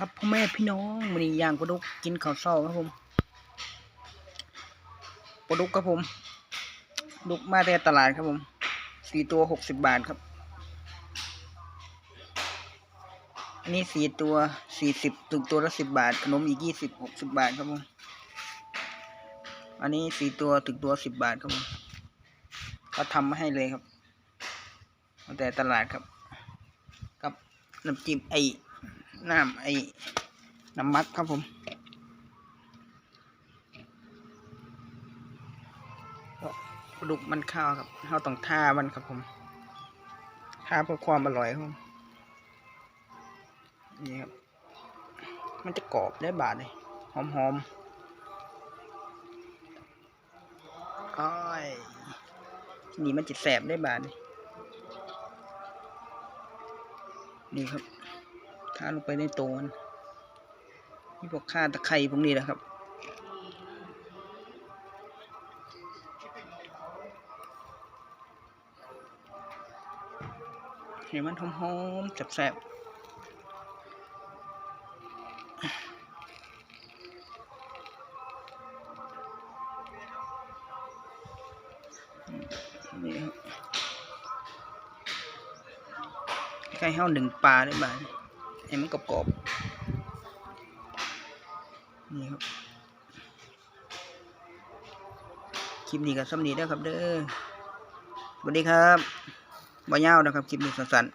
ครับพ่อแม่พี่น้องมันนี้ย่างปลาดุกกินข้าวเช้าครับผมปลาดุกครับผมดุกมาแต่ตลาดครับผมสี่ตัวหกสิบบาทครับ อันนี้สี่ตัวสี่สิบถึงตัวละสิบบาท ขนมอีกยี่สิบหกสิบบาทครับผมอันนี้สี่ตัวถึงตัวสิบบาทครับผมเขาทำมาให้เลยครับมาแต่ตลาดครับ กับน้ำจิ้มไอ น้ำไอ้น้ำมักครับผมปลาดุกมันข้าวครับข้าวต้องท่ามันครับผมท่าเพื่อความอร่อยครับผมนี่ครับ มันจะกรอบได้บาดเลยหอมหอมอ้อยนี่มันจะแสบได้บาดเลยนี่ครับ ทาลงไปในโตนนี่พวกข่าตะไคร้พวกนี้นะครับเห็นมันหอมๆแซ่บๆนี่ครับใกล้เฮาหนึ่งปลาได้บ้าง ให้มันกรอบๆนี่ครับ คลิปนี้ก็สำนีแล้วครับเด้อสวัสดีครับบ่ยาวนะครับ คลิปนี้สั้น